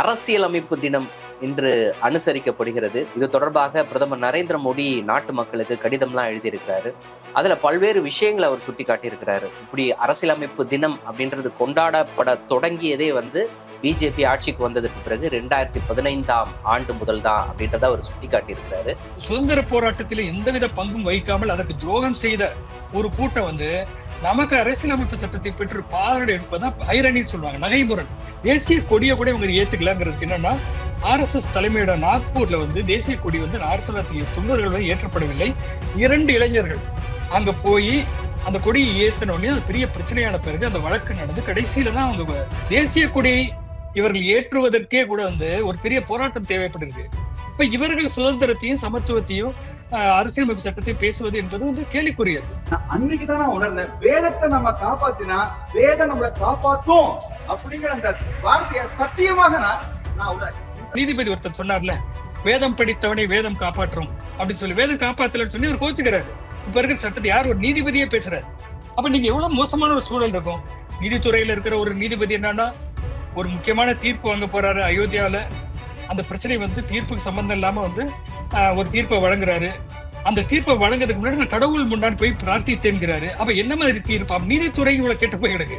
அரசியலமைப்பு தினம் இன்று அனுசரிக்கப்படுகிறது. இது தொடர்பாக பிரதமர் நரேந்திர மோடி நாட்டு மக்களுக்கு கடிதம்லாம் எழுதியிருக்கிறாரு. அதுல பல்வேறு விஷயங்களை அவர் சுட்டி காட்டியிருக்கிறாரு இப்படி அரசியலமைப்பு தினம் அப்படின்றது கொண்டாடப்பட தொடங்கியதே வந்து பிஜேபி ஆட்சிக்கு வந்ததற்கு பிறகு ரெண்டாயிரத்தி பதினைந்தாம் ஆண்டு முதல் தான் அப்படின்றத அவர் சுட்டி காட்டியிருக்கிறாரு சுதந்திர போராட்டத்தில் எந்தவித பங்கும் வகிக்காமல் அதற்கு துரோகம் செய்த ஒரு கூட்டம் வந்து நமக்கு அரசியலமைப்பு சட்டத்தை பெற்று பாரடு எடுப்பதான் ஐரணின்னு சொல்லுவாங்க நகைமுரன் தேசிய கொடியை கூட இவங்க ஏத்துக்கலாங்கிறதுக்கு என்னன்னா ஆர்எஸ்எஸ் தலைமையோட நாக்பூர்ல வந்து தேசிய கொடி வந்து ஆயிரத்தி தொள்ளாயிரத்தி தொண்ணூறுகள் வந்து ஏற்றப்படவில்லை. இரண்டு இளைஞர்கள் அங்க போய் அந்த கொடியை ஏற்றின உடனே அது பெரிய பிரச்சனையான பிறகு அந்த வழக்கு நடந்து கடைசியில தான் அவங்க தேசிய கொடி இவர்கள் ஏற்றுவதற்கே கூட வந்து ஒரு பெரிய போராட்டம் தேவைப்பட்டிருக்கு. இப்ப இவர்கள் சுதந்திரத்தையும் சமத்துவத்தையும் அரசியலமைப்பு சட்டத்தையும் பேசுவது என்பது வந்து கேலிக்குரியது. நான் அன்னைக்கு தான் நான் உணர்ந்தேன். வேதத்தை நம்ம காப்பாத்தினா வேதம் நம்மளை காப்பாத்தும் அப்படிங்கிற அந்த வார்த்தையை சத்தியமாக நான் உணர்ந்தேன். நீதிபதி ஒருத்தர் சொன்னார்ல வேதம் படித்தவனை வேதம் காப்பாற்றும் அப்படின்னு சொல்லி. வேதம் காப்பாத்தலன்னு சொல்லி அவர் கோச்சுக்கிறாரு இப்ப இருக்கிற சட்டத்தை யார் ஒரு நீதிபதியே பேசுறாரு? அப்ப நீங்க எவ்வளவு மோசமான ஒரு சூழல் இருக்கும். நீதித்துறையில இருக்கிற ஒரு நீதிபதி என்னன்னா ஒரு முக்கியமான தீர்ப்பு வாங்க போறாரு அயோத்தியால. அந்த பிரச்சனை வந்து தீர்ப்புக்கு சம்பந்தம் இல்லாம வந்து ஒரு தீர்ப்பை வழங்குறாரு. அந்த தீர்ப்பை வழங்குறதுக்கு முன்னாடி நான் கடவுள் முன்னாடி போய் பிரார்த்தித்தேங்கிறாரு அப்ப என்ன மாதிரி தீர்ப்பு? நீதித்துறை இவ்வளவு கெட்டு போய் கிடக்கு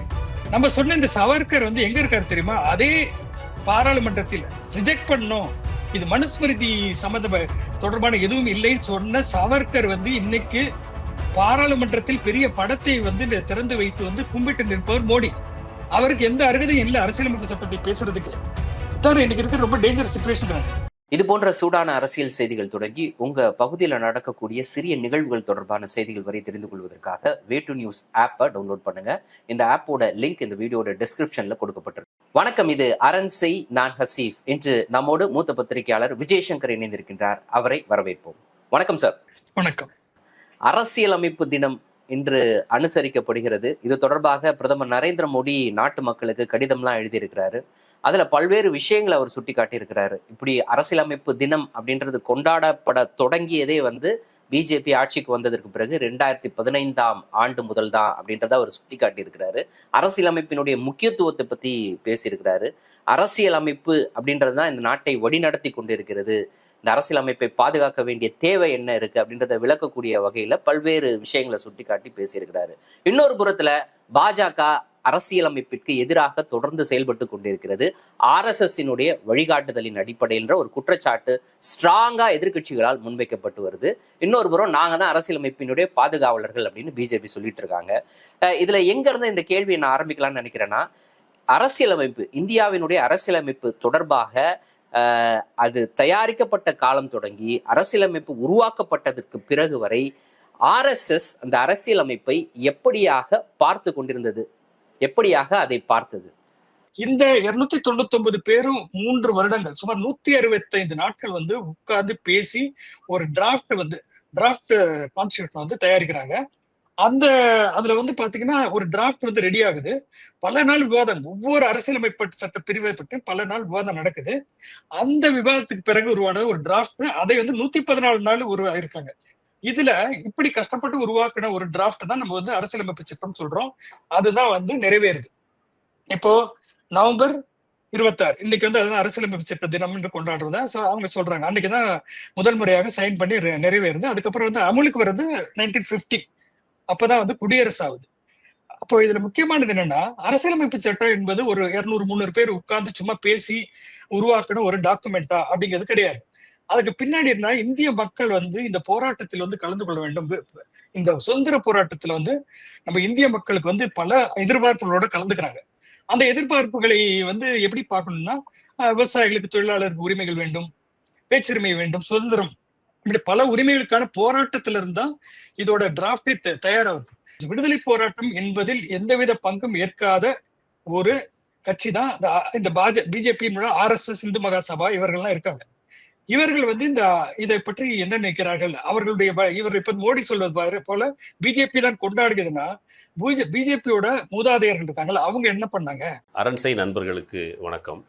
நம்ம சொன்ன இந்த சவர்கர் வந்து எங்க இருக்காரு தெரியுமா? அதே பாராளுமன்றத்தில் ரிஜெக்ட் பண்ணோம். இது மனுஸ்மிருதி சம்பந்த தொடர்பான எதுவும் இல்லைன்னு சொன்ன சவர்கர் வந்து இன்னைக்கு பாராளுமன்றத்தில் பெரிய படத்தை வந்து இந்த திறந்து வைத்து வந்து கும்பிட்டு நிற்பவர் மோடி. அவருக்கு எந்த அருகதையும் இல்லை அரசியலமைப்பு சட்டத்தை பேசுறதுக்கு. இதான் இன்னைக்கு இருக்கிற ரொம்ப டேஞ்சர் சுச்சுவேஷன் இது போன்ற சூடான அரசியல் செய்திகள் தொடங்கி உங்க பகுதியில் நடக்கக்கூடிய சிறிய நிகழ்வுகள் தொடர்பான செய்திகள் வரை தெரிந்து கொள்வதற்காக வே டு நியூஸ் ஆப்பை டவுன்லோட் பண்ணுங்க. இந்த ஆப்போட லிங்க் இந்த வீடியோட டிஸ்கிரிப்ஷன்ல கொடுக்கப்பட்டிருக்கு. வணக்கம் இது அரண்சை நான் ஹசீஃப். இன்று நம்மோடு மூத்த பத்திரிகையாளர் விஜயசங்கர் இணைந்திருக்கின்றார். அவரை வரவேற்போம். வணக்கம் சார். வணக்கம். அரசியலமைப்பு தினம் இன்று அனுசரிக்கப்படுகிறது. இது தொடர்பாக பிரதமர் நரேந்திர மோடி நாட்டு மக்களுக்கு கடிதம்லாம் எழுதியிருக்கிறாரு. அதுல பல்வேறு விஷயங்களை அவர் சுட்டி காட்டியிருக்கிறாரு இப்படி அரசியலமைப்பு தினம் அப்படின்றது கொண்டாடப்பட தொடங்கியதே வந்து பிஜேபி ஆட்சிக்கு வந்ததற்கு பிறகு ரெண்டாயிரத்தி பதினைந்தாம் ஆண்டு முதல் தான் அப்படின்றத அவர் சுட்டி காட்டியிருக்கிறாரு அரசியலமைப்பினுடைய முக்கியத்துவத்தை பத்தி பேசியிருக்கிறாரு. அரசியலமைப்பு அப்படின்றது தான் இந்த நாட்டை வழிநடத்தி கொண்டிருக்கிறது. இந்த அரசியலமைப்பை பாதுகாக்க வேண்டிய தேவை என்ன இருக்கு அப்படின்றத விளக்கக்கூடிய வகையில பல்வேறு விஷயங்களை சுட்டிக்காட்டி பேசியிருக்கிறாரு. இன்னொரு புறத்துல பாஜக அரசியலமைப்பிற்கு எதிராக தொடர்ந்து செயல்பட்டு கொண்டிருக்கிறது. ஆர்எஸ்எஸ்ஸினுடைய வழிகாட்டுதலின் அடிப்படையின்ற ஒரு குற்றச்சாட்டு ஸ்ட்ராங்கா எதிர்க்கட்சிகளால் முன்வைக்கப்பட்டு வருது. இன்னொரு புறம் நாங்க தான் அரசியலமைப்பினுடைய பாதுகாவலர்கள் அப்படின்னு பிஜேபி சொல்லிட்டு இருக்காங்க. அஹ் இதுல எங்க இருந்து இந்த கேள்வியை நான் ஆரம்பிக்கலாம்னு நினைக்கிறேன்னா அரசியலமைப்பு இந்தியாவினுடைய அரசியலமைப்பு தொடர்பாக அது தயாரிக்கப்பட்ட காலம் தொடங்கி அரசியலமைப்பு உருவாக்கப்பட்டதற்கு பிறகு வரை ஆர்எஸ்எஸ் அந்த அரசியலமைப்பை எப்படியாக பார்த்து கொண்டிருந்தது? எப்படியாக அதை பார்த்தது? இந்த இருநூத்தி தொண்ணூத்தி ஒன்பது பேரும் மூன்று வருடங்கள் சுமார் நூத்தி அறுபத்தைந்து நாட்கள் வந்து உட்கார்ந்து பேசி ஒரு டிராஃப்ட் வந்து டிராஃப்ட் கான்ஸ்டியூஷன் வந்து தயாரிக்கிறாங்க. அந்த அதுல வந்து பாத்தீங்கன்னா ஒரு டிராஃப்ட் வந்து ரெடி ஆகுது. பல நாள் விவாதம். ஒவ்வொரு அரசியலமைப்பு சட்ட பிரிவை பற்றி பல நாள் விவாதம் நடக்குது. அந்த விவாதத்துக்கு பிறகு உருவான ஒரு டிராஃப்ட் அதை வந்து நூத்தி பதினாலு நாள் உருவாயிருக்காங்க. இதுல இப்படி கஷ்டப்பட்டு உருவாக்கின ஒரு டிராஃப்ட் தான் நம்ம வந்து அரசியலமைப்பு சட்டம் சொல்றோம். அதுதான் வந்து நிறைவேறுது. இப்போ நவம்பர் இருபத்தாறு. இன்னைக்கு வந்து அதுதான் அரசியலமைப்பு சட்ட தினம் என்று கொண்டாடுறதா ஸோ அவங்க சொல்றாங்க. அன்னைக்கு தான் முதல் முறையாக சைன் பண்ணி நிறைவேறுது. அதுக்கப்புறம் வந்து அமுலுக்கு வருது நைன்டீன் பிப்டி அப்பதான் வந்து குடியரசு ஆகுது அப்போ இதுல முக்கியமானது என்னன்னா அரசியலமைப்பு சட்டம் என்பது ஒரு இருநூறு முந்நூறு பேர் உட்கார்ந்து சும்மா பேசி உருவாக்கின ஒரு டாக்குமெண்டா அப்படிங்கிறது கிடையாது. அதுக்கு பின்னாடி இருந்தா இந்திய மக்கள் வந்து இந்த போராட்டத்தில் வந்து கலந்து கொள்ள வேண்டும். இந்த சுதந்திர போராட்டத்துல வந்து நம்ம இந்திய மக்களுக்கு வந்து பல எதிர்பார்ப்புகளோட கலந்துக்கிறாங்க. அந்த எதிர்பார்ப்புகளை வந்து எப்படி பார்க்கணும்னா விவசாயிகளுக்கு தொழிலாளருக்கு உரிமைகள் வேண்டும் பேச்சுரிமை வேண்டும் சுதந்திரம் இப்படி பல உரிமைகளுக்கான போராட்டத்தில இருந்தா இதோட டிராப்டே தயாராகுது. விடுதலை போராட்டம் என்பதில் எந்தவித பங்கும் ஏற்காத ஒரு கட்சி தான் இந்த பாஜ BJP R S S Hindu Mahasabha இவர்கள்லாம் இருக்காங்க. இவர்கள் வந்து இந்த இதை பற்றி என்ன நினைக்கிறார்கள்? அவர்களுடைய இவர் இப்ப மோடி சொல்வது போல பிஜேபி தான் கொண்டாடுகிறதுனா பிஜேபியோட மூதாதையர்கள் இருக்காங்களா அவங்க என்ன பண்ணாங்க? அரண்சை நண்பர்களுக்கு வணக்கம்.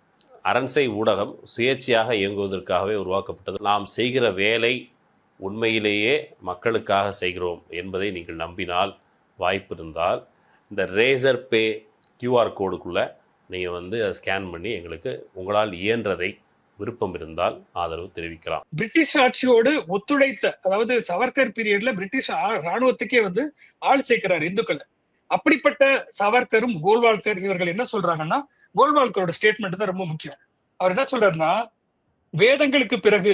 அரண்சை ஊடகம் சுயேட்சையாக இயங்குவதற்காகவே உருவாக்கப்பட்டது. நாம் செய்கிற வேலை உண்மையிலேயே மக்களுக்காக செய்கிறோம் என்பதை நீங்கள் நம்பினால் வாய்ப்பு இருந்தால் இந்த ரேசர் பே கியூஆர் கோடுக்குள்ளே நீங்கள் வந்து அதை ஸ்கேன் பண்ணி எங்களுக்கு உங்களால் இயன்றதை விருப்பம் இருந்தால் ஆதரவு தெரிவிக்கலாம். பிரிட்டிஷ் ஆட்சியோடு ஒத்துழைத்த அதாவது சவர்கர் பீரியட்ல பிரிட்டிஷ் ஆ- ராணுவத்துக்கே வந்து ஆள் சேர்க்கிறார் இந்துக்களை. அப்படிப்பட்ட சவர்கரும் கோல்வால்கர் இவர்கள் என்ன சொல்றாங்கன்னா கோல்வால்கரோட ஸ்டேட்மெண்ட் தான் ரொம்ப முக்கியம். அவர் என்ன சொல்றாருன்னா வேதங்களுக்கு பிறகு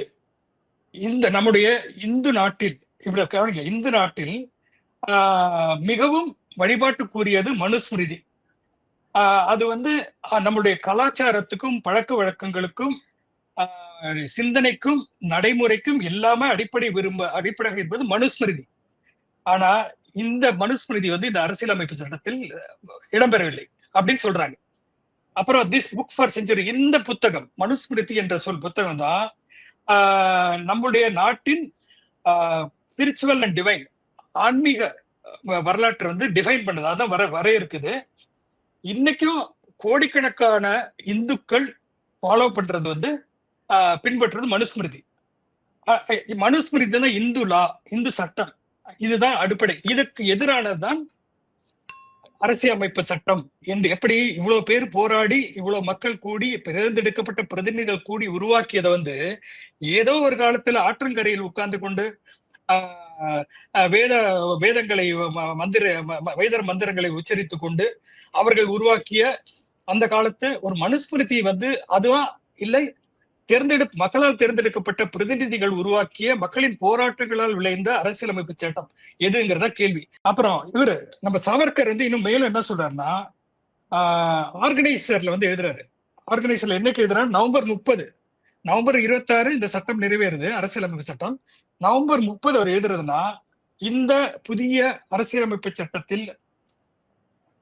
இந்த நம்முடைய இந்து நாட்டில் இப்படி கவனிங்க இந்து நாட்டில் ஆஹ், மிகவும் வழிபாட்டுக்குரியது மனுஸ்மிருதி. அது வந்து நம்மளுடைய நம்முடைய கலாச்சாரத்துக்கும் பழக்க வழக்கங்களுக்கும் ஆஹ், சிந்தனைக்கும் நடைமுறைக்கும் எல்லாமே அடிப்படை விரும்ப அடிப்படையாக இருப்பது மனுஸ்மிருதி. ஆனா இந்த மனுஸ்மிருதி வந்து இந்த அரசியலமைப்பு சட்டத்தில் இடம்பெறவில்லை அப்படின்னு சொல்றாங்க. அப்புறம் திஸ் புக் ஃபார் செஞ்சுரி இந்த புத்தகம் மனுஸ்மிருதி என்ற சொல் புத்தகம் தான் நம்முடைய நாட்டின் ஸ்பிரிச்சுவல் அண்ட் டிவைன் ஆன்மீக வரலாற்றை வந்து டிஃபைன் பண்ணுது அதான் வர வரையறுக்குது. இன்னைக்கும் கோடிக்கணக்கான இந்துக்கள் ஃபாலோ பண்றது வந்து பின்பற்றுறது மனுஸ்மிருதி. மனுஸ்மிருதி தான் இந்து லா இந்து சட்டம். இதுதான் அடிப்படை. இதுக்கு எதிரானதுதான் அரசியலமைப்பு சட்டம் என்று எப்படி இவ்வளவு பேர் போராடி இவ்வளவு மக்கள் கூடி தேர்ந்தெடுக்கப்பட்ட பிரதிநிதிகள் கூடி உருவாக்கியதை வந்து ஏதோ ஒரு காலத்துல ஆற்றங்கரையில் உட்கார்ந்து கொண்டு ஆஹ், வேத வேதங்களை ம- மந்திர ம- மந்திரங்களை உச்சரித்து கொண்டு அவர்கள் உருவாக்கிய அந்த காலத்து ஒரு மனுஸ்மிருதி வந்து அதுவா இல்லை தேர்ந்தெடுப்பு மக்களால் தேர்ந்தெடுக்கப்பட்ட பிரதிநிதிகள் உருவாக்கிய மக்களின் போராட்டங்களால் விளைந்த அரசியலமைப்பு சட்டம். எதுங்கிறதா கேள்வி. அப்புறம் இவரு நம்ம சாவர்கர் வந்து இன்னும் மேலும் என்ன சொல்றாருன்னா ஆர்கனைசர்ல வந்து எழுதுறாரு. ஆர்கனைசர்ல என்னைக்கு எழுதுறாரு? நவம்பர் முப்பது. நவம்பர் இருபத்தாறு இந்த சட்டம் நிறைவேறுது அரசியலமைப்பு சட்டம். நவம்பர் முப்பது அவர் எழுதுறதுன்னா இந்த புதிய அரசியலமைப்பு சட்டத்தில்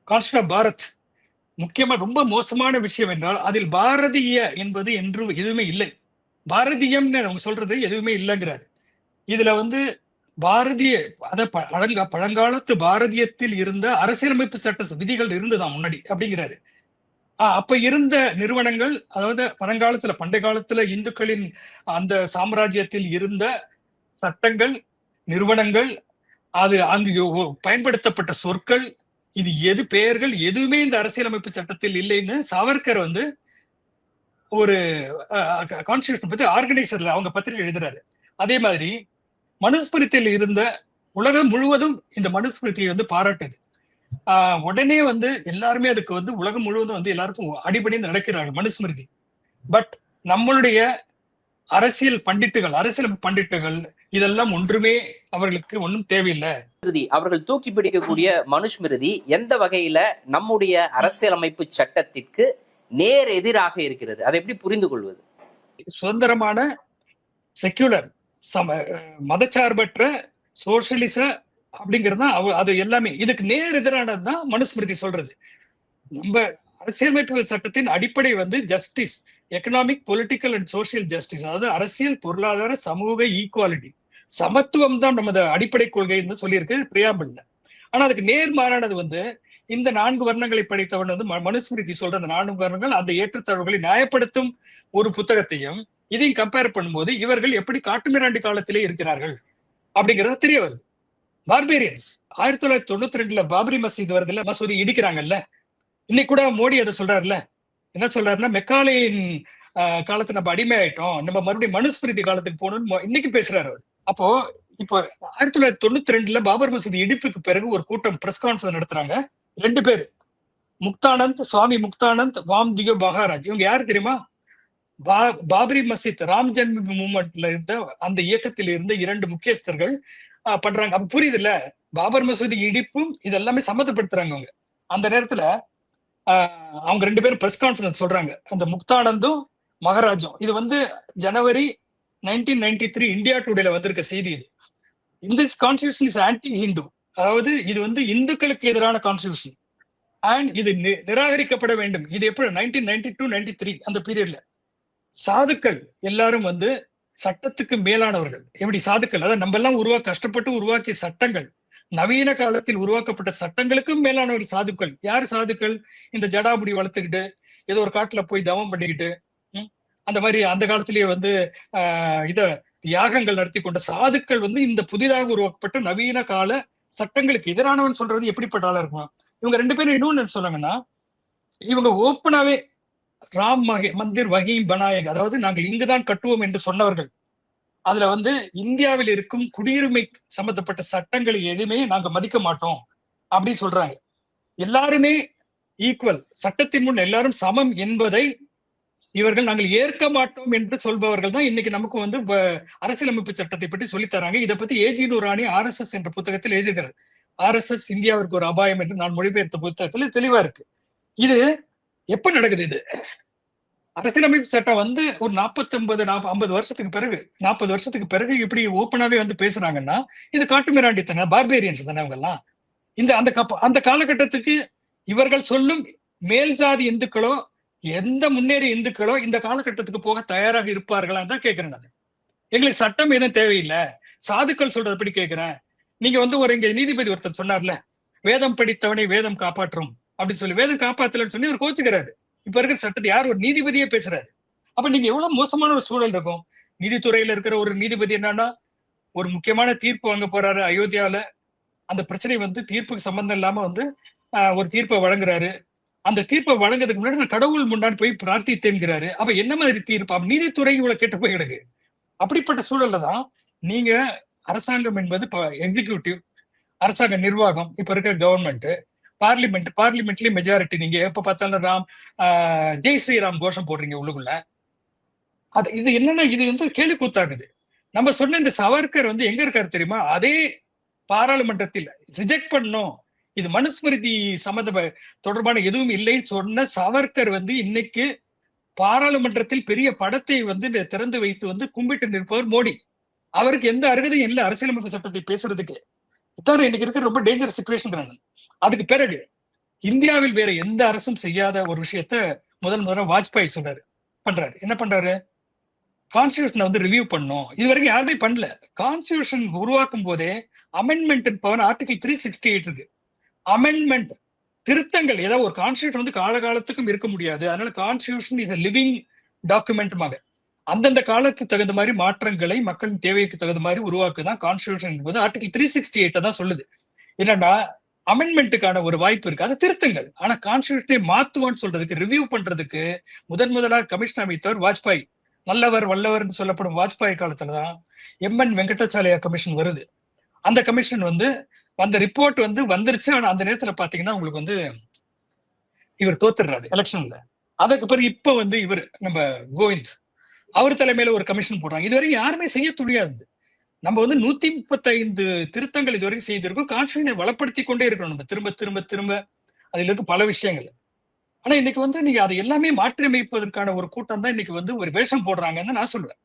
கான்ஸ்டியூஷன் பாரத் முக்கியமா ரொம்ப மோசமான விஷயம் என்றால் அதில் பாரதிய என்பது என்று எதுவுமே இல்லை. பாரதியம்னு அவங்க சொல்றது எதுவுமே இல்லைங்கிறாரு. இதுல வந்து பாரதிய அத ப- பழங்காலத்து பாரதியத்தில் இருந்த அரசியலமைப்பு சட்ட விதிகள் இருந்துதான் முன்னாடி அப்படிங்கிறாரு. அப்ப இருந்த நிறுவனங்கள் அதாவது பழங்காலத்துல பண்டைய காலத்துல இந்துக்களின் அந்த சாம்ராஜ்யத்தில் இருந்த சட்டங்கள் நிறுவனங்கள் அது அங்கு பயன்படுத்தப்பட்ட சொற்கள் இது எது பெயர்கள்? எதுவுமே இந்த அரசியலமைப்பு சட்டத்தில் இல்லைன்னு சாவர்கர் வந்து ஒரு கான்ஸ்டியூஷன் பத்தி ஆர்கனைசர்ல அவங்க பத்திரிகை எழுதுறாரு. அதே மாதிரி மனுஸ்மிருத்தியில் இருந்த உலகம் முழுவதும் இந்த மனுஸ்மிருதியை வந்து பாராட்டுது. ஆஹ் உடனே வந்து எல்லாருமே அதுக்கு வந்து உலகம் முழுவதும் வந்து எல்லாருக்கும் அடிபணிந்து நடக்கிறார்கள் மனுஸ்மிருதி. பட் நம்மளுடைய அரசியல் பண்டிட்டுகள் அரசியல் பண்டிட்டுகள் இதெல்லாம் ஒன்றுமே அவர்களுக்கு ஒன்றும் தேவையில்லை. ஸ்மிருதி அவர்கள் தூக்கி பிடிக்கக்கூடிய மனுஸ்மிருதி எந்த வகையில நம்முடைய அரசியலமைப்பு சட்டத்திற்கு நேர் எதிராக இருக்கிறது? அதை எப்படி புரிந்து கொள்வது? சுதந்திரமான செக்யூலர் சம மதச்சார்பற்ற சோசியலிச அப்படிங்கிறது தான் அவ- அது எல்லாமே. இதுக்கு நேர் எதிரானது தான் மனுஸ்மிருதி சொல்றது. நம்ம அரசியலமைப்பு சட்டத்தின் அடிப்படை வந்து justice economic political and social justice அதாவது அரசியல் பொருளாதார சமூக ஈக்குவாலிட்டி சமத்துவம் தான் நமது அடிப்படை கொள்கைன்னு சொல்லியிருக்கு பிரியாம்பிள்ல ஆனா அதுக்கு நேர்மாறானது வந்து இந்த நான்கு வர்ணங்களை படித்தவன் வந்து ம- மனுஸ்மிருதி சொல்ற அந்த நான்கு வர்ணங்கள் அந்த ஏற்றத்தாழ்வுகளை நியாயப்படுத்தும் ஒரு புத்தகத்தையும் இதையும் கம்பேர் பண்ணும்போது இவர்கள் எப்படி காட்டுமிராண்டி காலத்திலே இருக்கிறார்கள் அப்படிங்கிறது தெரிய வருது. பார்பேரியன்ஸ் ஆயிரத்தி தொள்ளாயிரத்தி தொண்ணூத்தி ரெண்டுல பாபரி மசீத் வருதுல மசூதி இடிக்கிறாங்கல்ல. இன்னைக்கு கூட மோடி அதை சொல்றாருல்ல. என்ன சொல்றாருன்னா மெக்காலேயின் ஆஹ், நம்ம அடிமை ஆயிட்டோம் நம்ம மறுபடியும் மனுஸ்மிருதி காலத்துக்கு போகணும்னு இன்னைக்கு பேசுறாரு அவர். அப்போ இப்போ ஆயிரத்தி தொள்ளாயிரத்தி தொண்ணூத்தி ரெண்டுல பாபர் மசூதி இடிப்புக்கு பிறகு ஒரு கூட்டம் பிரஸ் கான்ஃபரன்ஸ் நடத்துறாங்க. ரெண்டு பேர். முக்தானந்த் சுவாமி முக்தானந்த் வாம் தியோ மகாராஜ். இவங்க யாரு தெரியுமா? பா- பாபரி மசித் ராம் ஜென்ம மூமெண்ட்ல இருந்த அந்த இயக்கத்தில் இருந்த இரண்டு முக்கியஸ்தர்கள் பண்றாங்க. அப்ப புரியுது இல்ல பாபர் மசூதி இடிப்பும் இதெல்லாமே சம்மந்தப்படுத்துறாங்க அவங்க. அந்த நேரத்துல ஆஹ், அவங்க ரெண்டு பேரும் பிரஸ் கான்ஃபரன்ஸ் சொல்றாங்க. அந்த முக்தானந்தும் மகாராஜும். இது வந்து January nineteen ninety three India டுடேல வந்திருக்க செய்தி இது. இந்த கான்ஸ்டியூஷன் இஸ் ஆன்டி ஹிந்து அதாவது இது வந்து இந்துக்களுக்கு எதிரான கான்ஸ்டியூஷன் அண்ட் இது நி- நிராகரிக்கப்பட வேண்டும். இது எப்படி? Nineteen ninety two ninety three அந்த பீரியட்ல சாதுக்கள் எல்லாரும் வந்து சட்டத்துக்கு மேலானவர்கள். எப்படி? சாதுக்கள். அதாவது நம்ம எல்லாம் உருவா கஷ்டப்பட்டு உருவாக்கிய சட்டங்கள். நவீன காலத்தில் உருவாக்கப்பட்ட சட்டங்களுக்கும் மேலானவர் சாதுக்கள். யார் சாதுக்கள்? இந்த ஜடாபுடி வளர்த்துக்கிட்டு ஏதோ ஒரு காட்டுல போய் தவம் பண்ணிக்கிட்டு அந்த மாதிரி அந்த காலத்திலேயே வந்து இத தியாகங்கள் நடத்தி கொண்ட சாதுக்கள் வந்து இந்த புதிதாக உருவாக்கப்பட்ட நவீன கால சட்டங்களுக்கு எதிரானவன் சொல்றது எப்படிப்பட்ட ஆளா இருக்கும்? இவங்க ரெண்டு பேரும் இன்னொன்னு என்ன சொன்னாங்கன்னா இவங்க ஓப்பனாவே ராம் மகி மந்திர் வகீம் பனாயக் அதாவது நாங்கள் இங்குதான் கட்டுவோம் என்று சொன்னவர்கள். அதுல வந்து இந்தியாவில் இருக்கும் குடியுரிமை சம்பந்தப்பட்ட சட்டங்களை எதுவுமே நாங்க மதிக்க மாட்டோம் அப்படின்னு சொல்றாங்க. எல்லாருமே ஈக்குவல் சட்டத்தின் முன் எல்லாரும் சமம் என்பதை இவர்கள் நாங்கள் ஏற்க மாட்டோம் என்று சொல்பவர்கள் தான் இன்னைக்கு நமக்கு வந்து அரசியலமைப்பு சட்டத்தை பற்றி சொல்லித்தராங்க இதை பத்தி AG Noorani R S S என்ற புத்தகத்தில் எழுதுகிறார் ஆர் எஸ் எஸ் இந்தியாவிற்கு ஒரு அபாயம் என்று நான் மொழிபெயர்த்த புத்தகத்துல தெளிவா இருக்கு. இது எப்ப நடக்குது இது? அரசியலமைப்பு சட்டம் வந்து ஒரு நாற்பத்தி ஒன்பது ஐம்பது வருஷத்துக்கு பிறகு நாற்பது வருஷத்துக்கு பிறகு இப்படி ஓப்பனாவே வந்து பேசுறாங்கன்னா இது காட்டுமிராண்டித்தனம் பார்பேரியன்ஸ் தானே அவங்க எல்லாம் இந்த அந்த அந்த காலகட்டத்துக்கு இவர்கள் சொல்லும் மேல் ஜாதி இந்துக்களோ எந்த முன்னேறி இந்துக்களோ இந்த காலகட்டத்துக்கு போக தயாராக இருப்பார்களா தான் கேட்கிறேன் நான். எங்களுக்கு சட்டம் எதுவும் தேவையில்லை. சாதுக்கள் சொல்றதுபடி கேட்கிறேன் நீங்க வந்து ஒரு இங்க நீதிபதி ஒருத்தர் சொன்னார்ல வேதம் படித்தவனை வேதம் காப்பாற்றும் அப்படின்னு சொல்லி வேதம் காப்பாத்தலன்னு சொல்லி அவர் கோச்சுக்கிறாரு. இப்ப இருக்கிற சட்டத்தை யார் ஒரு நீதிபதியே பேசுறாரு. அப்ப நீங்க எவ்வளவு மோசமான ஒரு சூழல் இருக்கும். நீதித்துறையில இருக்கிற ஒரு நீதிபதி என்னன்னா ஒரு முக்கியமான தீர்ப்பு வாங்க போறாரு அயோத்தியாவில அந்த பிரச்சனை வந்து தீர்ப்புக்கு சம்பந்தம் இல்லாம வந்து ஒரு தீர்ப்பை வழங்குறாரு. அந்த தீர்ப்பை வழங்குறதுக்கு முன்னாடி நான் கடவுள் முன்னாடி போய் பிரார்த்தித்தேங்கிறாரு அப்ப என்ன மாதிரி தீர்ப்பு? அப்ப நீதித்துறை இவ்வளவு கெட்டு போய் அப்படிப்பட்ட சூழல்ல தான் நீங்க அரசாங்கம் என்பது எக்ஸிகியூட்டிவ் அரசாங்க நிர்வாகம் இப்ப இருக்கிற கவர்மெண்ட் பார்லிமெண்ட் பார்லிமெண்ட்லயும் மெஜாரிட்டி நீங்க எப்ப பார்த்தாலும் ராம் ஜெய் ஸ்ரீராம் கோஷம் போடுறீங்க உள்ளுக்குள்ள. அது இது என்னன்னா இது வந்து கேள்வி கூத்தாகுது நம்ம சொன்ன இந்த சவர்கர் வந்து எங்க இருக்காரு தெரியுமா? அதே பாராளுமன்றத்தில் ரிஜெக்ட் பண்ணோம் இது மனுஸ்மிருதி சம்மந்த தொடர்பான எதுவும் இல்லைன்னு சொன்ன சவர்கர் வந்து இன்னைக்கு பாராளுமன்றத்தில் பெரிய படத்தை வந்து இந்த திறந்து வைத்து வந்து கும்பிட்டு நிற்பவர் மோடி. அவருக்கு எந்த அருகதையும் இல்லை அரசியலமைப்பு சட்டத்தை பேசுறதுக்கு. இதான் இன்னைக்கு இருக்கிற ரொம்ப டேஞ்சர் சுச்சுவேஷன் அதுக்கு பிறகு இந்தியாவில் வேற எந்த அரசும் செய்யாத ஒரு விஷயத்த முதல் முதல்ல வாஜ்பாய் சொன்னாரு. பண்றாரு. என்ன பண்றாரு? கான்ஸ்டியூஷனை வந்து ரிவ்யூ பண்ணும் இது வரைக்கும் யாருமே பண்ணல. கான்ஸ்டியூஷன் உருவாக்கும் போதே amendment power article three sixty eight இருக்கு. அமெண்ட்மெண்ட் திருத்தங்கள் ஏதாவது ஒரு கான்ஸ்டியூஷன் வந்து காலகாலத்துக்கும் இருக்க முடியாது. அதனால கான்ஸ்டியூஷன் இஸ் அ லிவிங் டாக்குமெண்ட்டுமாக அந்தந்த காலத்துக்கு தகுந்த மாதிரி மாற்றங்களை மக்களின் தேவைக்கு தகுந்த மாதிரி உருவாக்குதான் கான்ஸ்டியூஷன் என்பது ஆர்டிகல் த்ரீ சிக்ஸ்டி எயிட்டை தான் சொல்லுது. என்னன்னா அமெண்ட்மெண்ட்டுக்கான ஒரு வாய்ப்பு இருக்கு. அது திருத்தங்கள். ஆனா கான்ஸ்டியூஷனை மாத்துவோம்னு சொல்றதுக்கு ரிவ்யூ பண்றதுக்கு முதன் முதலாக கமிஷன் அமைத்தவர் வாஜ்பாய். நல்லவர் வல்லவர்னு சொல்லப்படும் வாஜ்பாய் காலத்துலதான் எம்என் வெங்கடாச்சலயா கமிஷன் வருது. அந்த கமிஷன் வந்து அந்த ரிப்போர்ட் வந்து வந்துருச்சு. ஆனா அந்த நேரத்துல பாத்தீங்கன்னா உங்களுக்கு வந்து இவர் தோத்துடுறாரு எலெக்ஷன்ல அதுக்கு பிறகு இப்ப வந்து இவர் நம்ம கோவிந்த் அவர் தலைமையில ஒரு கமிஷன் போடுறாங்க. இதுவரைக்கும் யாருமே செய்ய துணியாது. நம்ம வந்து நூத்தி முப்பத்தைந்து திருத்தங்கள் இதுவரைக்கும் செய்திருக்கோம். கான்ஸ்டியூஷனை வளப்படுத்தி கொண்டே இருக்கணும் நம்ம. திரும்ப திரும்ப திரும்ப அதுல இருக்க பல விஷயங்கள். ஆனா இன்னைக்கு வந்து நீங்க அதை எல்லாமே மாற்றியமைப்பதற்கான ஒரு கூட்டம் தான் இன்னைக்கு வந்து ஒரு வேஷம் போடுறாங்கன்னு நான் சொல்லுவேன்.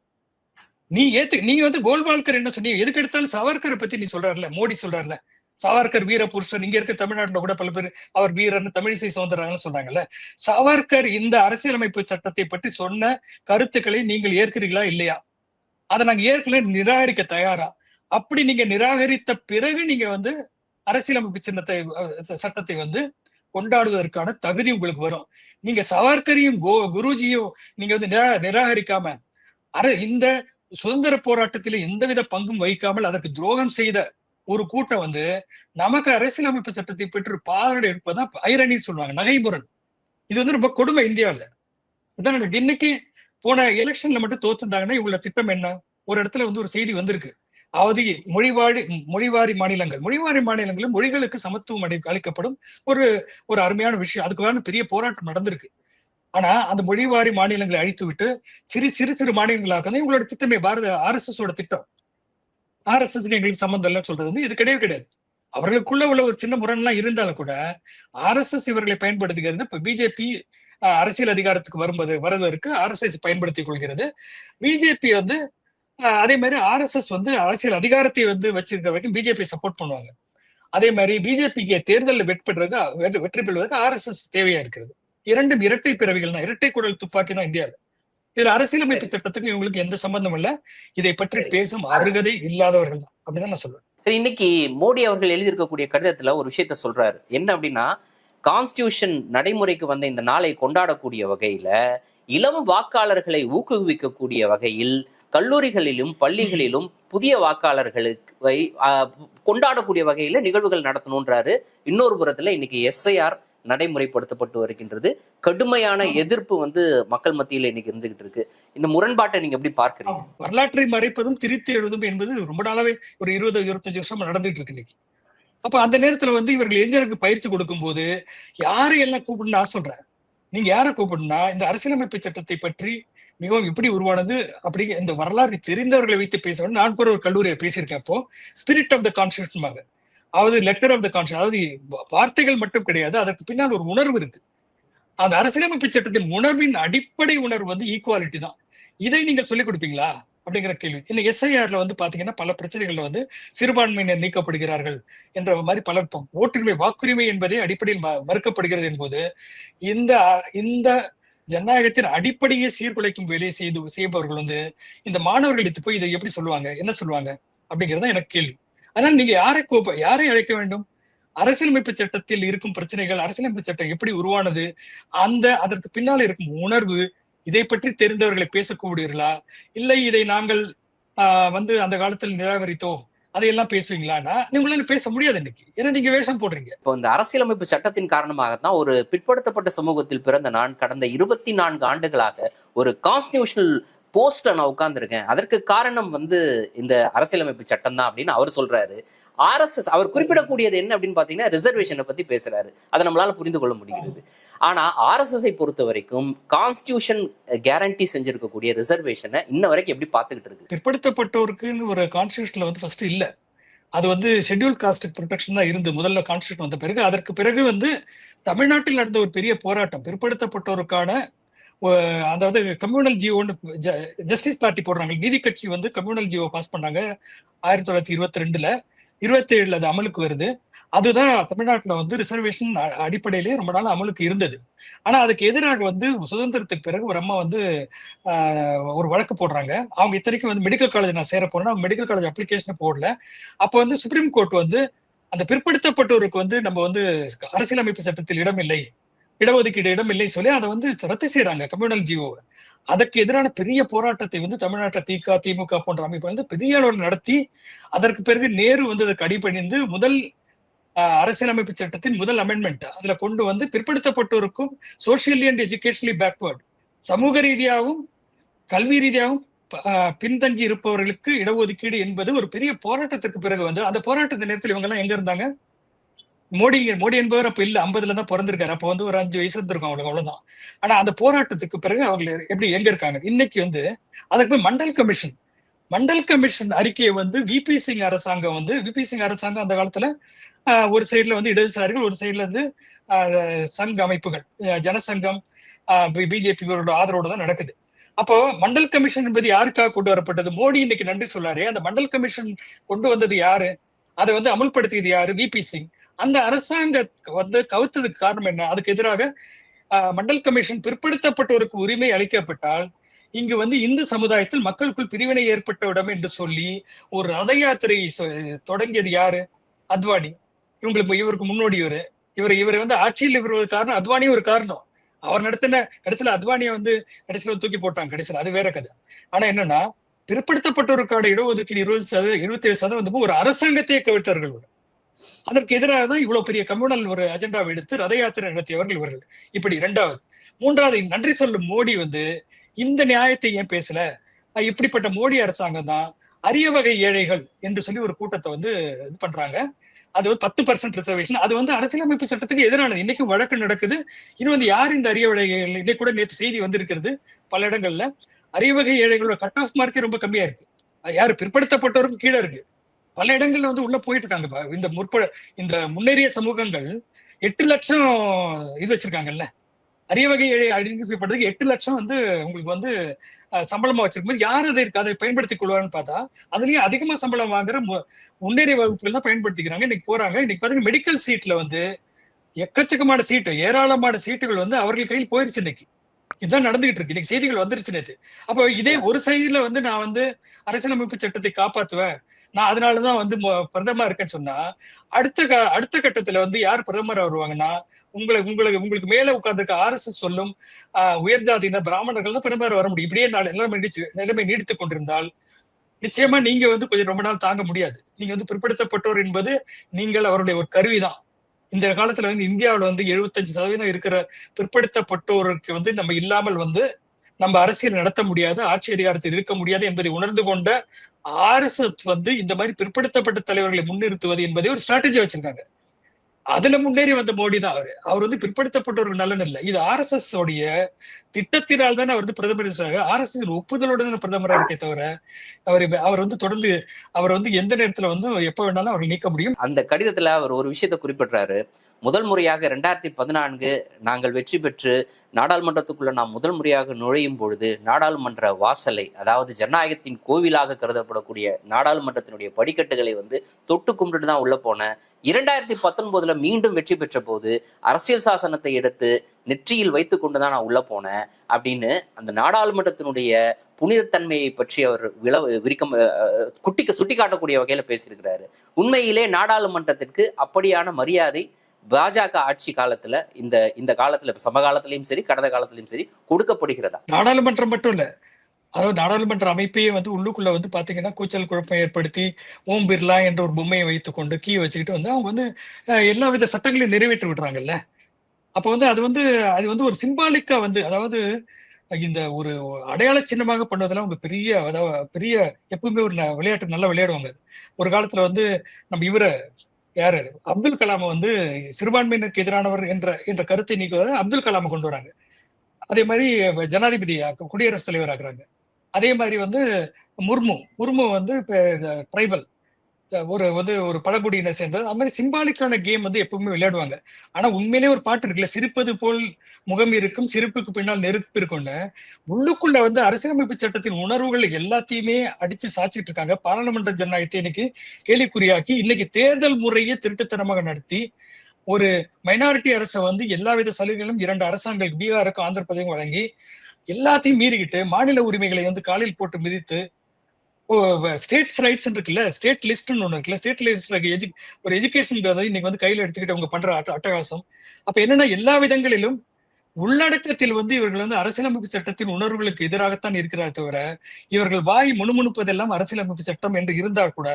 நீ ஏத்து நீங்க வந்து கோல்வால்கர் என்ன சொன்னீங்க? எதுக்கு எடுத்தாலும் சவர்கரை பத்தி நீ சொல்றாருல மோடி சொல்றாருல சாவர்கர் வீர புருஷன் இங்க இருக்க தமிழ்நாட்டில் கூட பல பேர் அவர் வீரர்னு தமிழிசை சவுந்தரராஜன் சொல்றாங்கல்ல சாவர்கர் இந்த அரசியலமைப்பு சட்டத்தை பற்றி சொன்ன கருத்துக்களை நீங்கள் ஏற்கிறீர்களா இல்லையா? அதை நாங்க ஏற்கனவே நிராகரிக்க தயாரா? அப்படி நீங்க நிராகரித்த பிறகு நீங்க வந்து அரசியலமைப்பு சின்னத்தை சட்டத்தை வந்து கொண்டாடுவதற்கான தகுதி உங்களுக்கு வரும். நீங்க சவர்கரையும் கோ குருஜியும் நீங்க வந்து நிரா- நிராகரிக்காம அர இந்த சுதந்திர போராட்டத்தில் எந்தவித பங்கும் வகிக்காமல் அதற்கு துரோகம் செய்த ஒரு கூட்டம் வந்து நமக்கு அரசியலமைப்பு சட்டத்தை பெற்று பாராடு இருப்பதான் ஐரணின்னு சொல்லுவாங்க நகைமுரண். இது வந்து ரொம்ப கொடுமை இந்தியாவில். இதான் இன்னைக்கு போன எலெக்ஷன்ல மட்டும் தோத்துருந்தாங்கன்னா இவங்க திட்டம் என்ன? ஒரு இடத்துல வந்து ஒரு செய்தி வந்திருக்கு. அவதி மொழிவாரி மொழிவாரி மாநிலங்கள். மொழிவாரி மாநிலங்களும் மொழிகளுக்கு சமத்துவம் அடை அளிக்கப்படும் ஒரு ஒரு அருமையான விஷயம். அதுக்கான பெரிய போராட்டம் நடந்திருக்கு. ஆனா அந்த மொழிவாரி மாநிலங்களை அழித்து விட்டு சிறு சிறு சிறு மாநிலங்களாக இவங்களோட திட்டமே பாரத ஆர் எஸ் எஸ் திட்டம். ஆர்எஸ்எஸ் எங்களுக்கு சம்பந்தம் இல்லைன்னு சொல்றது வந்து இது கிடையவே கிடையாது. அவர்களுக்குள்ள உள்ள ஒரு சின்ன முரண்லாம் இருந்தாலும் கூட ஆர்எஸ்எஸ் இவர்களை பயன்படுத்துகிறது இப்ப பிஜேபி அரசியல் அதிகாரத்துக்கு வரும்போது வருவதற்கு ஆர்எஸ்எஸ் பயன்படுத்திக் கொள்கிறது. பிஜேபி வந்து அதே மாதிரி ஆர்எஸ்எஸ் வந்து அரசியல் அதிகாரத்தை வந்து வச்சிருக்க வரைக்கும் பிஜேபி சப்போர்ட் பண்ணுவாங்க. அதே மாதிரி பிஜேபிக்கு தேர்தலில் வெற்றி பெறுறதுக்கு வெற்றி- வெற்றி பெறுவதற்கு ஆர்எஸ்எஸ் தேவையா இருக்கிறது. இரண்டும் இரட்டை பிறவிகள் தான். இரட்டை குடல் துப்பாக்கி தான் இந்தியாவில். இதுல அரசியலமைப்பு சட்டத்துக்கு இவங்களுக்கு எந்த சம்பந்தம் இல்ல. இதை பற்றி பேசும் அருகதை இல்லாதவர்கள் தான். அப்படிதான் நான் சொல்லுவேன் சரி இன்னைக்கு மோடி அவர்கள் எழுதியிருக்கக்கூடிய கடிதத்துல ஒரு விஷயத்த சொல்றாரு. என்ன அப்படின்னா கான்ஸ்டியூஷன் நடைமுறைக்கு வந்த இந்த நாளை கொண்டாடக்கூடிய வகையில இளம் வாக்காளர்களை ஊக்குவிக்கக்கூடிய வகையில் கல்லூரிகளிலும் பள்ளிகளிலும் புதிய வாக்காளர்களுக்கு கொண்டாடக்கூடிய வகையில நிகழ்வுகள் நடத்தணும்ன்றாரு. இன்னொரு புறத்துல இன்னைக்கு எஸ்ஐஆர் நடைமுறைப்படுத்தப்பட்டு வருகின்றது. கடுமையான. எதிர்ப்பு வந்து மக்கள் மத்தியில் இன்னைக்கு இருந்துகிட்டு இருக்கு. இந்த முரண்பாட்டை நீங்க எப்படி பார்க்கறீங்க. வரலாற்றை மறைப்பதும் திரித்து எழுதும் என்பது ரொம்ப நாளாவே ஒரு இருபது இருபத்தஞ்சு வருஷம் நடந்துட்டு இருக்கு இன்னைக்கு. அப்ப அந்த நேரத்துல வந்து இவர்கள் இளைஞருக்கு பயிற்சி கொடுக்கும்போது யாரை எல்லாம் கூப்பிடணும் நான் சொல்றேன். நீங்க யாரை கூப்பிடணும்னா இந்த அரசியலமைப்பு சட்டத்தை பற்றி மிகவும் எப்படி உருவானது அப்படி இந்த வரலாறு தெரிந்தவர்களை வைத்து பேசணும் நான் கூட ஒரு கல்லூரியை பேசியிருக்கேன் அப்போ. ஸ்பிரிட் ஆஃப் த கான்ஸ்டியூஷன் அதாவது லெட்டர் ஆஃப் த கான்ஸ்டியூஷன் அதாவது வார்த்தைகள் மட்டும் கிடையாது அதற்கு பின்னால் ஒரு உணர்வு இருக்கு. அந்த அரசியலமைப்பு சட்டத்தின் உணர்வின் அடிப்படை உணர்வு வந்து ஈக்குவாலிட்டி தான். இதை நீங்கள் சொல்லிக் கொடுப்பீங்களா? அப்படிங்கிற கேள்வி. இந்த எஸ்ஐஆர்ல வந்து பாத்தீங்கன்னா பல பிரச்சனைகள்ல வந்து சிறுபான்மையினர் நீக்கப்படுகிறார்கள் என்ற மாதிரி பல ஓட்டுரிமை வாக்குரிமை என்பதே அடிப்படையில் ம- மறுக்கப்படுகிறது என்பது இந்த இந்த ஜனநாயகத்தின் அடிப்படையை சீர்குலைக்கும் வேலையை செய்து செய்பவர்கள் வந்து இந்த மாணவர்களுக்கு போய் இதை எப்படி சொல்லுவாங்க? என்ன சொல்லுவாங்க? அப்படிங்கிறது எனக்கு கேள்வி. அதனால நீங்க யாரை கோப்ப யாரை அழைக்க வேண்டும்? அரசியலமைப்பு சட்டத்தில் இருக்கும் பிரச்சனைகள் அரசியலமைப்பு சட்டம் எப்படி உருவானது? அந்த அதற்கு பின்னால் இருக்கும் உணர்வு இதை பற்றி தெரிந்தவர்களை பேசக்கூடியீர்களா இல்லை இதை நாங்கள் வந்து அந்த காலத்தில் நிராகரித்தோம் அதையெல்லாம் பேசுவீங்களான்னா உங்களால பேச முடியாது இன்னைக்கு. ஏன்னா நீங்க வேஷம் போடுறீங்க. இப்போ இந்த அரசியலமைப்பு சட்டத்தின் காரணமாகத்தான் ஒரு பிற்படுத்தப்பட்ட சமூகத்தில் பிறந்த நான் கடந்த இருபத்தி நான்கு ஆண்டுகளாக ஒரு கான்ஸ்டியூஷனல் போஸ்ட்ல நான் உட்கார்ந்துருக்கேன். அதற்கு காரணம் வந்து இந்த அரசியலமைப்பு சட்டம் தான் அப்படின்னு அவர் சொல்றாரு. ஆர்எஸ்எஸ் அவர் குறிப்பிடக்கூடியது என்ன அப்படின்னு பாத்தீங்கன்னா ரிசர்வேஷனை பத்தி பேசுறாரு. அதை நம்மளால புரிந்து கொள்ள முடிகிறது. ஆனா ஆர்எஸ்எஸ் பொறுத்த வரைக்கும் கான்ஸ்டியூஷன் கேரண்டி செஞ்சிருக்கக்கூடிய ரிசர்வேஷனை இன்ன வரைக்கும் எப்படி பாத்துக்கிட்டு இருக்கு? பிற்படுத்தப்பட்டோருக்குன்னு ஒரு கான்ஸ்டியூஷன்ல வந்து ஃபர்ஸ்ட் இல்ல. அது வந்து ஷெட்யூல் காஸ்ட் ப்ரொடெக்ஷன் தான் இருந்து முதல்ல கான்ஸ்டியூஷன் வந்த பிறகு அதற்கு பிறகு வந்து தமிழ்நாட்டில் நடந்த ஒரு பெரிய போராட்டம் பிற்படுத்தப்பட்டோருக்கான அதாவது கம்யூனல் ஜியோன்னு ஜஸ்டிஸ் பார்ட்டி போடுறாங்க. நீதி கட்சி வந்து கம்யூனல் ஜியோ பாஸ் பண்ணாங்க. ஆயிரத்தி தொள்ளாயிரத்தி இருபத்தி ரெண்டுல இருபத்தி ஏழுல அது அமலுக்கு வருது. அதுதான் தமிழ்நாட்டுல வந்து ரிசர்வேஷன் அடிப்படையிலேயே ரொம்ப நாள் அமலுக்கு இருந்தது. ஆனா அதுக்கு எதிராக வந்து சுதந்திரத்துக்கு பிறகு ஒரு அம்மா வந்து ஒரு வழக்கு போடுறாங்க. அவங்க இத்தனைக்கும் வந்து மெடிக்கல் காலேஜ் நான் சேர போறேன்னா மெடிக்கல் காலேஜ் அப்ளிகேஷனை போடல. அப்போ வந்து சுப்ரீம் கோர்ட் வந்து அந்த பிற்படுத்தப்பட்டோருக்கு வந்து நம்ம வந்து அரசியலமைப்பு சட்டத்தில் இடம் இல்லை. இடஒதுக்கீடு இடம் இல்லை சொல்லி அதை வந்து ரத்து செய்யறாங்க கம்யூனல் ஜிஓவை அதற்கு எதிரான பெரிய போராட்டத்தை வந்து தமிழ்நாட்டில் திக திமுக போன்ற அமைப்பு வந்து பெரிய அளவில் நடத்தி அதற்கு பிறகு நேரு வந்து அதற்கு அடிபணிந்து முதல் அரசியலமைப்பு சட்டத்தின் முதல் அமெண்ட்மெண்ட் அதுல கொண்டு வந்து பிற்படுத்தப்பட்டோருக்கும் சோசியலி அண்ட் எஜுகேஷனலி பேக்வேர்டு சமூக ரீதியாகவும் கல்வி ரீதியாகவும் ப- பின்தங்கி இருப்பவர்களுக்கு இடஒதுக்கீடு என்பது ஒரு பெரிய போராட்டத்திற்கு பிறகு வந்து அந்த போராட்டத்தின் நேரத்தில் இவங்க எல்லாம் எங்க இருந்தாங்க? மோடி மோடி என்பவர் அப்ப இல்ல ஐம்பதுல தான் பிறந்திருக்காரு. அப்ப வந்து ஒரு அஞ்சு வயசு இருந்திருக்கும் அவங்களுக்கு அவ்வளவுதான். ஆனா அந்த போராட்டத்துக்கு பிறகு அவங்க எப்படி எங்க இருக்காங்க இன்னைக்கு வந்து அதுக்கு போய் மண்டல் கமிஷன் மண்டல் கமிஷன் அறிக்கையை வந்து விபி சிங் அரசாங்கம் வந்து விபி சிங் அரசாங்கம் அந்த காலத்துல ஒரு சைடுல வந்து இடதுசாரிகள் ஒரு சைடுல இருந்து சங்க அமைப்புகள் ஆஹ், ஜனசங்கம் பிஜேபி ஆதரவோட தான் நடக்குது. அப்போ மண்டல் கமிஷன் என்பது யாருக்காக கொண்டு வரப்பட்டது? மோடி இன்னைக்கு நன்றி சொல்லாரு. அந்த மண்டல் கமிஷன் கொண்டு வந்தது யாரு? அதை வந்து அமுல்படுத்தியது யாரு? விபி சிங் அந்த அரசாங்க வந்து கவுத்ததுக்கு காரணம் என்ன? அதுக்கு எதிராக மண்டல் கமிஷன் பிற்படுத்தப்பட்டோருக்கு உரிமை அளிக்கப்பட்டால் இங்கு வந்து இந்து சமுதாயத்தில் மக்களுக்குள் பிரிவினை ஏற்பட்ட இடம் என்று சொல்லி ஒரு ரத யாத்திரை சொ- தொடங்கியது யாரு? அத்வானி. இவங்களுக்கு இவருக்கு முன்னோடி இவர். இவர் இவர் வந்து ஆட்சியில் இவர் ஒரு காரணம் அத்வானி ஒரு காரணம். அவர் நடத்தின கடைசியில் அத்வானியை வந்து கடைசியில் வந்து தூக்கி போட்டாங்க. கடைசியில் அது வேற கதை. ஆனா என்னன்னா பிற்படுத்தப்பட்டோருக்கான இடஒதுக்கீடு இருபது சதவீதம் இருபத்தி ஏழு சதவீதம் வந்து ஒரு அரசாங்கத்தையே கவிழ்த்தார்கள் அதற்கு எதிராக தான் இவ்வளவு பெரிய கம்யூனல் ஒரு அஜெண்டாவை எடுத்து ரத யாத்திரை நடத்தியவர்கள் இவர்கள். இப்படி இரண்டாவது. மூன்றாவது நன்றி சொல்லும் மோடி வந்து இந்த நியாயத்தை ஏன் பேசல? இப்படிப்பட்ட மோடி அரசாங்கம் தான் அரிய வகை ஏழைகள் என்று சொல்லி ஒரு கூட்டத்தை வந்து இது பண்றாங்க. அது வந்து பத்து பர்சன்ட் ரிசர்வேஷன் அது வந்து அரசியலமைப்பு சட்டத்துக்கு எதிரானது. இன்னைக்கும் வழக்கு நடக்குது. இன்னும் வந்து யார் இந்த அரிய வகைகள் இன்னைக்கு கூட நேற்று செய்தி வந்திருக்கிறது பல இடங்கள்ல. அரிய வகை ஏழைகளோட கட் ஆஃப் மார்க்கே ரொம்ப கம்மியா இருக்கு. யாரு பிற்படுத்தப்பட்டவருக்கும் கீழே இருக்கு. பல இடங்கள்ல வந்து உள்ள போயிட்டு இருக்காங்க இந்த முற்ப இந்த முன்னேறிய சமூகங்கள் எட்டு லட்சம் இது வச்சிருக்காங்கல்ல. அரிய வகை ஏழை ஐடென்டிஃபை பண்றதுக்கு எட்டு லட்சம் வந்து உங்களுக்கு வந்து சம்பளமா வச்சிருக்கும்போது யார் அதை அதை பயன்படுத்திக் கொள்வான்னு பார்த்தா அதுலயும் அதிகமா சம்பளம் வாங்குற மு- முன்னேறிய வகுப்புகள் தான் பயன்படுத்திக்கிறாங்க. இன்னைக்கு போறாங்க. இன்னைக்கு பாத்தீங்கன்னா மெடிக்கல் சீட்ல வந்து எக்கச்சக்கமான சீட்டு ஏராளமான சீட்டுகள் வந்து அவர்கள் கையில் போயிருச்சு இன்னைக்கு. இதுதான் நடந்துகிட்டு இருக்கு. இன்னைக்கு செய்திகள் வந்துருச்சு நேற்று அப்போ இதே ஒரு சைடுல வந்து நான் வந்து அரசியலமைப்பு சட்டத்தை காப்பாத்துவேன். நான் அதனாலதான் வந்து மொ- இருக்கேன்னு சொன்னா அடுத்த க- அடுத்த கட்டத்துல வந்து யார் பிரதமர் வருவாங்கன்னா உங்களை உங்களுக்கு உங்களுக்கு மேல உட்கார்ந்துருக்க ஆர்எஸ்எஸ் சொல்லும் ஆஹ், உயர்ஜாதியினர் பிராமணர்கள் தான் பிரதமர் வர முடியும். இப்படியே நாள் நிலைமை நீடிச்சு நிலைமை நீடித்து கொண்டிருந்தால் நிச்சயமா நீங்க வந்து கொஞ்சம் ரொம்ப நாள் தாங்க முடியாது. நீங்க வந்து பிற்படுத்தப்பட்டோர் என்பது நீங்கள் அவருடைய ஒரு கருவிதான். இந்த காலத்துல வந்து இந்தியாவுல வந்து எழுபத்தஞ்சு சதவீதம் இருக்கிற பிற்படுத்தப்பட்டோருக்கு வந்து நம்ம இல்லாமல் வந்து நம்ம அரசியல் நடத்த முடியாது ஆட்சி அதிகாரத்தில் இருக்க முடியாது என்பதை உணர்ந்து கொண்ட ஆர்எஸ்எஸ் வந்து இந்த மாதிரி பிற்படுத்தப்பட்ட தலைவர்களை முன்னிறுத்துவது என்பதை ஒரு ஸ்ட்ராட்டஜி வச்சிருக்காங்க. அதுல முன்னேறி வந்த மோடி தான் அவரு. அவர் வந்து பிற்படுத்தப்பட்ட ஒரு நலன் இல்லை இது ஆர்எஸ்எஸ் உடைய திட்டத்தினால் தானே அவர் வந்து பிரதமர் ஆர்எஸ்எஸ் ஒப்புதலோட தானே பிரதமரா இருக்கே தவிர அவர் அவர் வந்து தொடர்ந்து அவர் வந்து எந்த நேரத்துல வந்து எப்ப வேணாலும் அவர் நீக்க முடியும். அந்த கடிதத்துல அவர் ஒரு விஷயத்தை குறிப்பிடுறாரு. முதல் முறையாக ரெண்டாயிரத்தி பதினான்கு நாங்கள் வெற்றி பெற்று நாடாளுமன்றத்துக்குள்ள நாம் முதல் முறையாக நுழையும் பொழுது நாடாளுமன்ற வாசலை அதாவது ஜனநாயகத்தின் கோவிலாக கருதப்படக்கூடிய நாடாளுமன்றத்தினுடைய படிக்கட்டுகளை வந்து தொட்டு கும்பிட்டு தான் உள்ள போனேன் இரண்டாயிரத்தி பத்தொன்பதுல மீண்டும் வெற்றி பெற்ற போது அரசியல் சாசனத்தை எடுத்து நெற்றியில் வைத்து கொண்டு தான் நான் உள்ள போனேன் அப்படின்னு அந்த நாடாளுமன்றத்தினுடைய புனிதத்தன்மையை பற்றி அவர் விள விரிக்கம் குட்டிக்க சுட்டி காட்டக்கூடிய வகையில பேசியிருக்கிறாரு. உண்மையிலே நாடாளுமன்றத்திற்கு அப்படியான மரியாதை பாஜக ஆட்சி காலத்துல இந்த இந்த காலத்துல சம சமகாலத்திலயும் சரி கடந்த காலத்திலயும் சரி கொடுக்கப்படுகிறதா? நாடாளுமன்றம் மட்டும் இல்ல. அதாவது நாடாளுமன்ற அமைப்பையே வந்து உள்ளுக்குள்ள வந்து பாத்தீங்கன்னா கூச்சல் குழப்பம் ஏற்படுத்தி ஓம் பிர்லா என்ற ஒரு பொம்மையை வைத்துக்கொண்டு கீ வச்சுக்கிட்டு வந்து அவங்க வந்து எல்லா வித சட்டங்களையும் நிறைவேற்றி விடுறாங்கல்ல. அப்ப வந்து அது வந்து அது வந்து ஒரு சிம்பாலிக்கா வந்து அதாவது இந்த ஒரு அடையாள சின்னமாக பண்ணுவதெல்லாம் அவங்க பெரிய அதாவது பெரிய எப்பவுமே ஒரு ந- விளையாட்டு நல்லா விளையாடுவாங்க. ஒரு காலத்துல வந்து நம்ம இவரை யாரு? அப்துல் கலாமை வந்து சிறுபான்மையினருக்கு எதிரானவர் என்ற என்ற கருத்தை நீக்குவதை அப்துல் கலாமை கொண்டு வராங்க. அதே மாதிரி ஜனாதிபதி குடியரசுத் தலைவர் ஆக்குறாங்க. அதே மாதிரி வந்து முர்மு முர்மு வந்து ட்ரைபல் ஒரு வந்து ஒரு பழங்குடியினை சேர்ந்தது அது மாதிரி சிம்பாலிக்கான கேம் வந்து எப்பவுமே விளையாடுவாங்க. ஆனா உண்மையிலேயே ஒரு பாட்டு இருக்குல்ல சிரிப்பது போல் முகம் இருக்கும் சிரிப்புக்கு பின்னால் நெருப்பு இருக்கும்னு உள்ளுக்குள்ள வந்து அரசியலமைப்பு சட்டத்தின் உணர்வுகள் எல்லாத்தையுமே அடிச்சு சாச்சிட்டு இருக்காங்க. பாராளுமன்ற ஜனநாயகத்தை இன்னைக்கு கேள்விக்குறியாக்கி இன்னைக்கு தேர்தல் முறையை திருட்டுத்தனமாக நடத்தி ஒரு மைனாரிட்டி அரசை வந்து எல்லாவித சலுகைகளும் இரண்டு அரசாங்கங்களுக்கு பீகாருக்கும் ஆந்திர பிரதேசம் வழங்கி எல்லாத்தையும் மீறிக்கிட்டு மாநில உரிமைகளை வந்து காலில் போட்டு மிதித்து ஸ்டேட்ஸ் ரைட்ஸ் இருக்குல்ல? ஸ்டேட் லிஸ்ட்னு ஒன்று இருக்குல்ல? ஸ்டேட் லிஸ்ட் எஜு ஒரு எஜுகேஷன் இன்னைக்கு வந்து கையில எடுத்துக்கிட்டு அவங்க பண்ற அட்ட அட்டகாசம். அப்ப என்னன்னா எல்லா விதங்களிலும் உள்ளடக்கத்தில் வந்து இவர்கள் வந்து அரசியலமைப்பு சட்டத்தின் உணர்வுகளுக்கு எதிராகத்தான் இருக்கிறார் தவிர இவர்கள் வாய் முணுமுணுப்பதெல்லாம் அரசியலமைப்பு சட்டம் என்று இருந்தால் கூட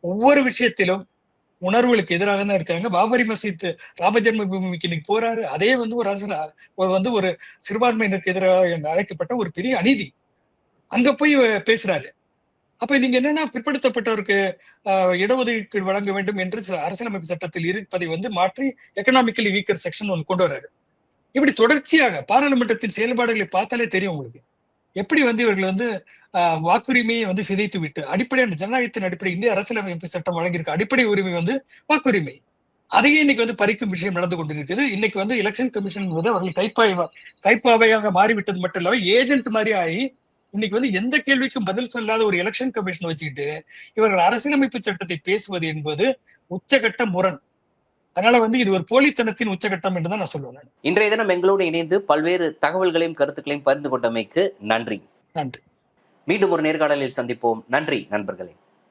ஒவ்வொரு விஷயத்திலும் உணர்வுகளுக்கு எதிராக தான் இருக்காங்க. பாபரி மசீத் ராமஜென்ம பூமிக்கு இன்னைக்கு போறாரு. அதே வந்து ஒரு அரசு ஒரு வந்து ஒரு சிறுபான்மையினருக்கு எதிராக அழைக்கப்பட்ட ஒரு பெரிய அநீதி. அங்க போய் பேசுறாரு. அப்ப நீங்க என்னன்னா பிற்படுத்தப்பட்டவருக்கு இடஒதுக்கீடு வழங்க வேண்டும் என்று ச- அரசியலமைப்பு சட்டத்தில் இருப்பதை வந்து மாற்றி எக்கனாமிக்கலி வீக்கர் செக்ஷன் ஒன்று கொண்டு வராரு. இப்படி தொடர்ச்சியாக பாராளுமன்றத்தின் செயல்பாடுகளை பார்த்தாலே தெரியும் உங்களுக்கு. எப்படி வந்து இவர்கள் வந்து வாக்குரிமையை வந்து சிதைத்து விட்டு அடிப்படையான ஜனநாயகத்தின் அடிப்படை இந்திய அரசியலமைப்பு சட்டம் வழங்கியிருக்க அடிப்படை உரிமை வந்து வாக்குரிமை. அதையே இன்னைக்கு வந்து பறிக்கும் விஷயம் நடந்து கொண்டிருக்குது. இன்னைக்கு வந்து எலெக்ஷன் கமிஷன் வந்து அவர்கள் கைப்பாய்வா கைப்பாவையாக மாறிவிட்டது மட்டும் இல்லாம ஏஜென்ட் மாதிரி ஆகி இன்னைக்கு வந்து எந்த கேள்விக்கும் பதில் சொல்லாத ஒரு எலெக்ஷன் கமிஷன் வச்சுக்கிட்டு இவர்கள் அரசியலமைப்பு சட்டத்தை பேசுவது என்பது உச்சகட்ட முரண். அதனால வந்து இது ஒரு போலித்தனத்தின் உச்சகட்டம் என்று தான் நான் சொல்லுவேன். இன்றைய தினம் எங்களோடு இணைந்து பல்வேறு தகவல்களையும் கருத்துக்களையும் பகிர்ந்து கொண்டமைக்கு நன்றி. நன்றி. மீண்டும் ஒரு நேர்காணலில் சந்திப்போம். நன்றி நண்பர்களே.